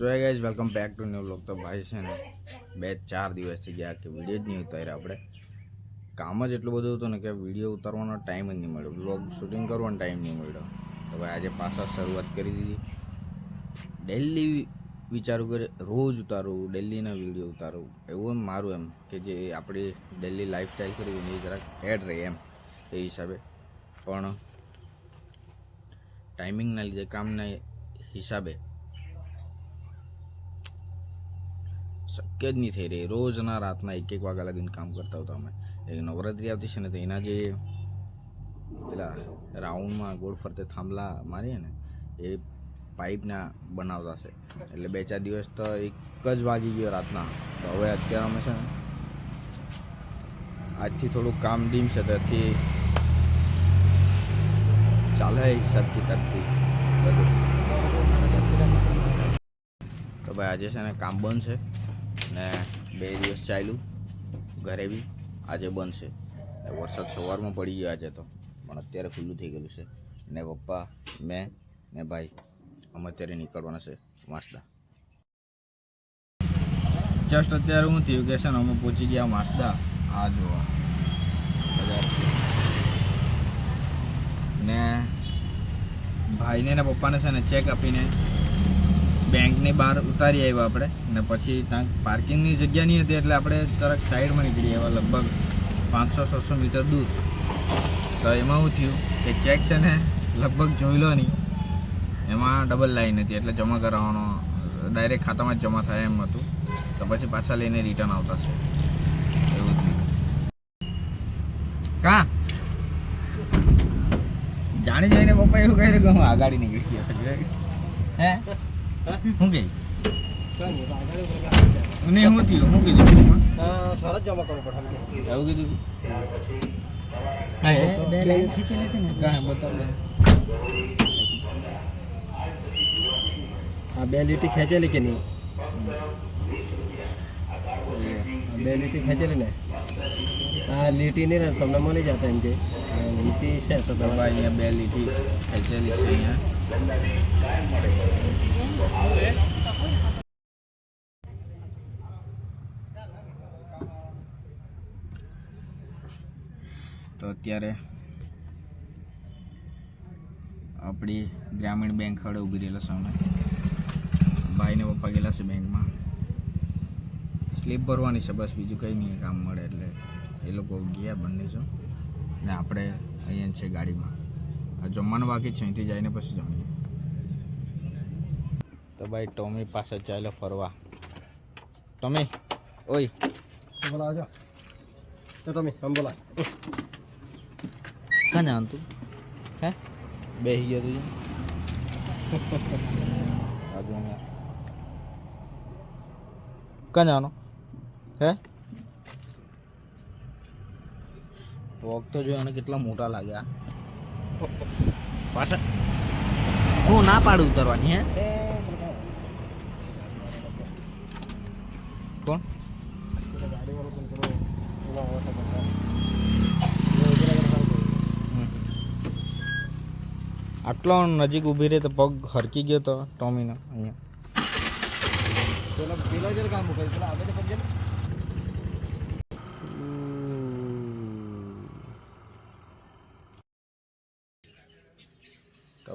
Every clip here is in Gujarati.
So guys welcome back to new Lok તો ભાઈ છે ને, બે ચાર દિવસ થઈ ગયા કે વીડિયો જ નહીં ઉતાર્યા આપણે. કામ જ એટલું બધું હતું ને કે વીડિયો ઉતારવાનો ટાઈમ જ નહીં મળ્યો. બ્લોગ શૂટિંગ કરવાનો ટાઈમ નહીં મળ્યો. તો ભાઈ આજે પાછા શરૂઆત કરી દીધી. ડેલી વિચારું કે રોજ ઉતારું ડેલીના વીડિયો ઉતારું. એવું એમ, મારું એમ કે જે આપણી ડેલી લાઈફસ્ટાઈલ કરી એ જરાક એડ રહે એમ, એ હિસાબે. પણ ટાઈમિંગના લીધે, કામના હિસાબે જ નહીં થઈ રહી. રોજના રાતના એક એક વાગ્યા લગીને કામ કરતા હતા અમે. એ નવરાત્રિ આવતી છે ને તો એના જે પેલા રાઉન્ડમાં ગોળ ફરતે થાંભલા મારીએ ને, એ પાઇપના બનાવતા છે એટલે બે ચાર દિવસ તો એક જ વાગી ગયો રાતના. તો હવે અત્યારે અમે છે ને, આજથી થોડુંક કામ ડીમ છે ત્યાંથી ચાલે હિસાબ કિતાબથી બધું તો ભાઈ આજે છે ને કામ બંધ છે. ને બે દિવસ ચાલ્યું ઘરે બી. આજે બંધ છે. વરસાદ સવારમાં પડી ગયો આજે તો. પણ અત્યારે ખુલ્લું થઈ ગયેલું છે. ને પપ્પા, મેં ને ભાઈ. અમે અત્યારે નીકળવાના છે માસદા જસ્ટ અત્યારે શું થયું કે છે ને અમે પહોંચી ગયા માસદા આ જોવા બજાર ને ભાઈને ને પપ્પાને છે ને ચેક આપીને બેંકની બહાર ઉતારી આવ્યા આપણે. ને પછી ત્યાં પાર્કિંગની જગ્યા નહીં હતી એટલે આપણે તરત સાઈડમાં નીકળી આવ્યા, લગભગ પાંચસો, છસો મીટર દૂર. તો એમાં શું થયું કે ચેક છે ને લગભગ જોઈ લો નહીં. એમાં ડબલ લાઈન હતી એટલે જમા કરાવવાનો ડાયરેક્ટ ખાતામાં જ જમા થાય એમ હતું. તો પછી પાછા લઈને રિટર્ન આવતા છે. એવું થયું. કા? જાણી જોઈને પપ્પા એવું કહ્યું કે હું આગાડી નીકળી ગયા. હે? શું નહીં શું થયું? શું કીધું? સરસ જમા કરવું પડે એવું કીધું. આ બે લીટી ખેંચેલી કે નહીં? બે લીટી ખેંચેલી ને? આ લીટી નહીં ને તમને મળી જતા એમ કે. લીટી છે તો તમારે અહીંયા બે લીટી ખેંચેલી છે અહીંયા. તો અત્યારે આપણી ગ્રામીણ બેંક ખડે ઊભી રહેલા છે અમે. ભાઈને પપ્પા ગયેલા છે બેંકમાં. સ્લીપ ભરવાની છે બસ બીજું કંઈ નહીં કામ મળે એટલે એ લોકો ગયા બંને છો ને આપણે અહીંયા છે ગાડીમાં. આ જમવાનું બાકી છે અહીંથી જઈને પછી જમીએ. તો ભાઈ ટોમી પાસે ચાલ્યો ફરવા. ટોમી ઓય. બોલાવજો તો તમે આમ બોલા ક્યાં જવાનું તું? હે? બેસી ગયો તું આજુ ક્યાં જવાનું હે? વોક તો જોયા કેટલા મોટા લાગ્યા. પાછા. હું ના પાડું ઉતરવાની હે? કોણ? આટલો નજીક ઊભી રહે તો પગ હરકી ગયો તો ટોમીનો અહીંયા. પેલા પેલા જ કામ મૂકાય પેલા આગળ પગ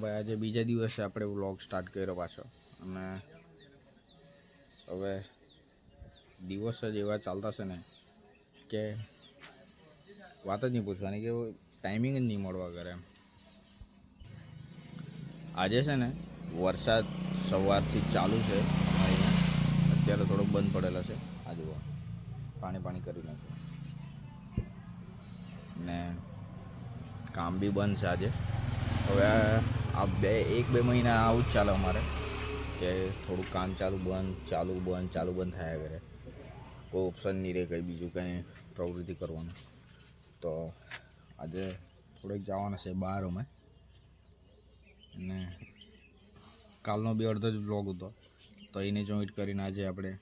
ભાઈ, આજે બીજા દિવસે આપણે વ્લોગ સ્ટાર્ટ કર્યો પાછો. અને હવે દિવસ જ એવા ચાલતા છે ને કે વાત જ નહીં પૂછવાની, કે ટાઈમિંગ જ નહીં મળવા કરે આજે છે ને વરસાદ સવારથી ચાલુ છે અત્યારે થોડો બંધ પડેલો છે. આજુ પાણી પાણી કરી નાખ્યું. ને કામ બી બંધ છે આજે. હવે આ બે, એક બે મહિના આવું જ ચાલે અમારે, કે થોડું કામ ચાલુ બંધ ચાલુ બંધ ચાલુ બંધ થયા કરે કોઈ ઓપ્શન નહીં રહે કંઈ બીજું કંઈ પ્રવૃત્તિ કરવાનું. તો આજે થોડેક જવાના છે બહાર અમે. અને કાલનો બી અડધો જ બ્લોગ હતો. તો એને જોઈન્ટ કરીને આજે આપણે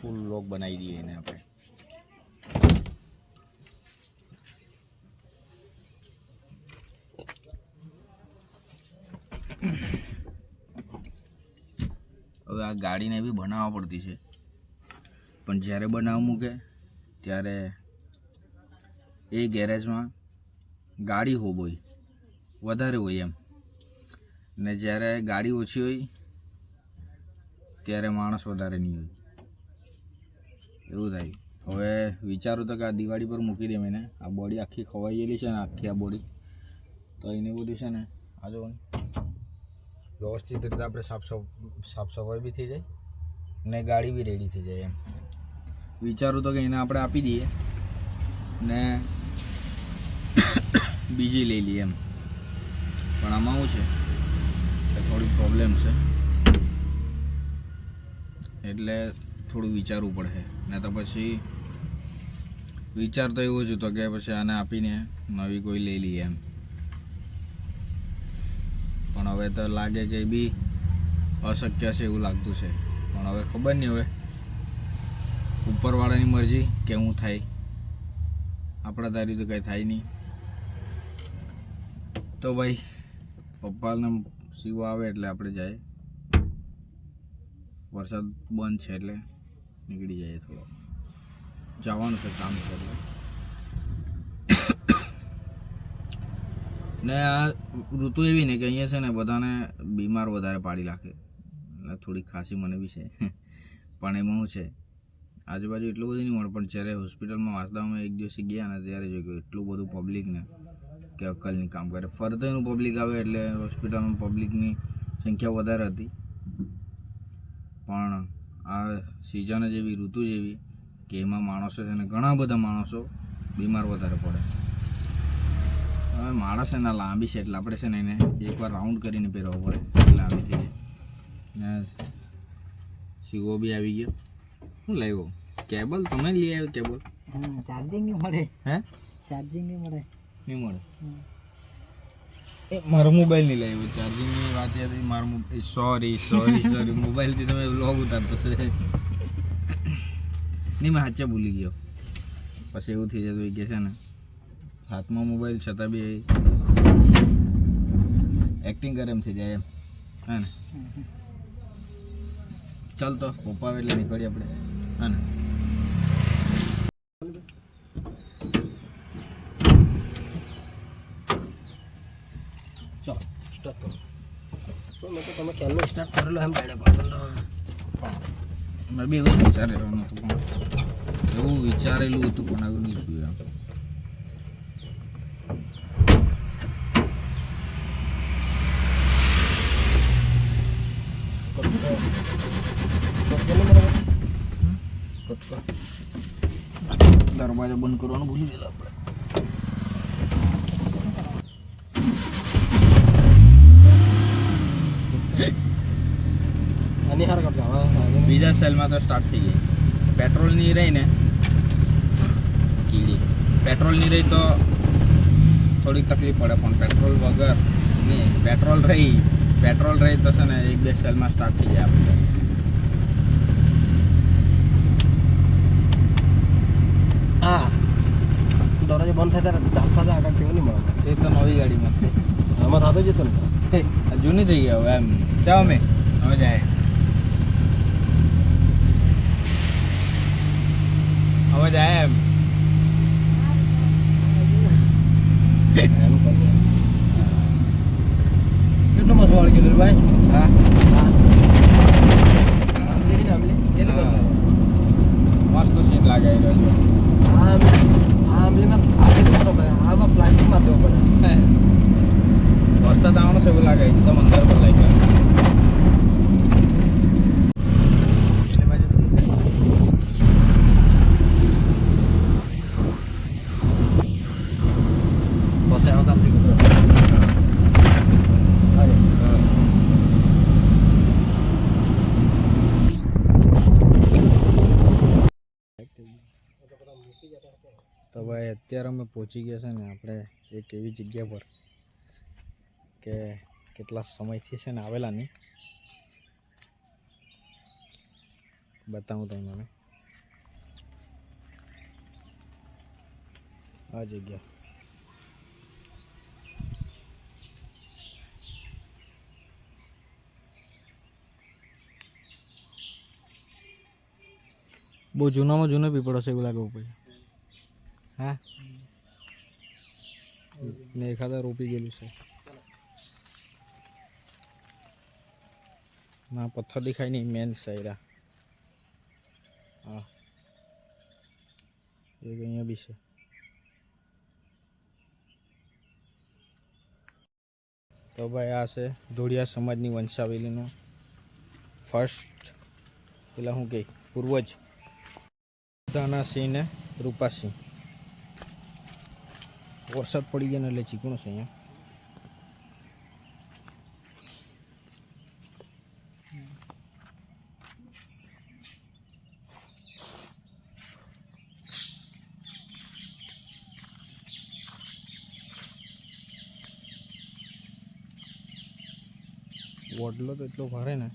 ફૂલ બ્લોગ બનાવી દઈએ એને આપણે. ગાડીને બી બનાવવા પડતી છે. પણ જ્યારે બનાવવા મૂકે ત્યારે એ ગેરેજમાં ગાડી હોબ હોય વધારે હોય એમ. ને જ્યારે ગાડી ઓછી હોય ત્યારે માણસ વધારે નહીં હોય. એવું થાય. હવે વિચારું તો કે આ દિવાળી પર મૂકી દે મેં આ બોડી આખી ખવાઈ ગયેલી છે ને આખી આ બોડી. તો એને બધું છે ને આ જો ને, વ્યવસ્થિત રીતે આપણે સાફ સફ સાફ સફાઈ બી થઈ જાય ને ગાડી બી રેડી થઈ જાય એમ. વિચારું તો કે એને આપણે આપી દઈએ ને બીજી લઈ લઈએ એમ. પણ આમાં શું છે કે થોડી પ્રોબ્લેમ છે. એટલે થોડું વિચારવું પડશે ને તો પછી વિચાર તો એવો જ હતો કે પછી આને આપીને નવી કોઈ લઈ લઈએ એમ. પણ હવે તો લાગે કે બી અશક્ય છે એવું લાગતું છે. પણ હવે ખબર નહીં હવે. ઉપરવાળાની મરજી કેવું થાય. આપણા તારી તો કંઈ થાય નહીં. તો ભાઈ, પપ્પાને સીવો આવે એટલે આપણે જાય. વરસાદ બંધ છે એટલે નીકળી જાય થોડો જવાનું છે કામ છે એટલે. ને આ ઋતુ એવી ને કે અહીંયા છે ને બધાને બીમાર વધારે પાડી નાખે. એટલે થોડી ખાંસી મને બી છે. પણ એમાં શું છે? આજુબાજુ એટલું બધું નહીં મળે, પણ જ્યારે હોસ્પિટલમાં વાંસદામાં એક દિવસે ગયા ને ત્યારે જોયું એટલું બધું પબ્લિકને કે અક્કલની કામ કરે. ફરતે એનું પબ્લિક આવે એટલે હોસ્પિટલમાં પબ્લિકની સંખ્યા વધારે હતી. પણ આ સિઝન જ એવી, ઋતુ જેવી કે એમાં માણસો છે ને ઘણા બધા માણસો બીમાર વધારે પડે. હવે માણસ એના લાંબી છે એટલે આપણે છે ને એને એકવાર રાઉન્ડ કરીને પહેરવો પડે. એટલે આવી થઈ જાય ને સીવો બી આવી ગયો. શું લાવ્યો? કેબલ? તમે લઈ આવ્યો કેબલ? ચાર્જિંગ નહીં મળે. હે? ચાર્જિંગ નહીં મળે. નહીં મળે? મારો મોબાઈલ નહીં લાવ્યો. ચાર્જિંગની વાત યાદ મારો સોરી સોરી સોરી મોબાઈલથી તમે વ્લોગ ઉતારતો છે. નહીં મેં સાચે ભૂલી ગયો. પછી એવું થઈ જતું કે છે ને હાથમાં મોબાઈલ છતાં બી એક્ટિંગ કરે એમ થઈ જાય એમ. હા ને? ચાલ તો પપ્પા આવે એટલે નીકળીએ આપણે. હા ને? ચાલો સ્ટાર્ટ કરો. તો મેં તો તમે ક્યારનો સ્ટાર્ટ કરેલો એમ જાણે પણ મેં બી એવું વિચારેલું હતું પણ. એવું વિચારેલું હતું પણ એવું નહીં થયું એમ દરવાજો બંધ કરવાનું ભૂલી ગયેલા આપણે. બીજા સેલમાં તો સ્ટાર્ટ થઈ ગઈ. પેટ્રોલની રહી ને કીડી. પેટ્રોલની રહી તો થોડીક તકલીફ પડે પણ પેટ્રોલ વગર નહીં. પેટ્રોલ રહી પેટ્રોલ રહી તો છે ને એક બે સેલમાં સ્ટાર્ટ થઈ જાય આપણે હા. દરવાજો બંધ થાય ત્યારે દાંત થતા આગળ કેવું નહીં મળે. એ તો નવી ગાડીમાં આમાં થતો જતો ને. જૂની થઈ ગયા હવે એમ. ચાલો અમે. હવે જાય. હવે જાય એમ. કેટલો મસ્ત વાળી ગયેલો ભાઈ? હા? મસ્ત સીન લાગે રહ્યો આ આ આમલીમાં આટલું બરોબર આમાં પ્લાસ્ટિકમાં દેવું પડે વરસાદ આવવાનો છે એવું લાગે એકદમ અંદર પર લાગ્યો પછી આવો તો આપણી કુતરો. અરે, તો ભાઈ અત્યારે અમે પહોંચી ગયા છે ને આપણે એક એવી જગ્યા પર કે કેટલા સમયથી છે ને આવેલા નહીં. બતાવું તમને આ જગ્યા. બહુ જૂનામાં જૂનો પીપળો છે એવું લાગે ઉપર. હા? ને એખાદા રોપી ગયેલું છે. ના પથ્થર દેખાય નહીં મેન સાયરા હા. એક અહીંયા બી છે. તો ભાઈ આ છે ધોળિયા સમાજની વંશાવલીનું ફર્સ્ટ પેલા હું કહે પૂર્વજ. દાનાસિંહ ને રૂપાસિંહ. વરસાદ પડી ગયા એટલે ચીકણું છે અહીંયા. વડલો તો એટલો ભારે ને.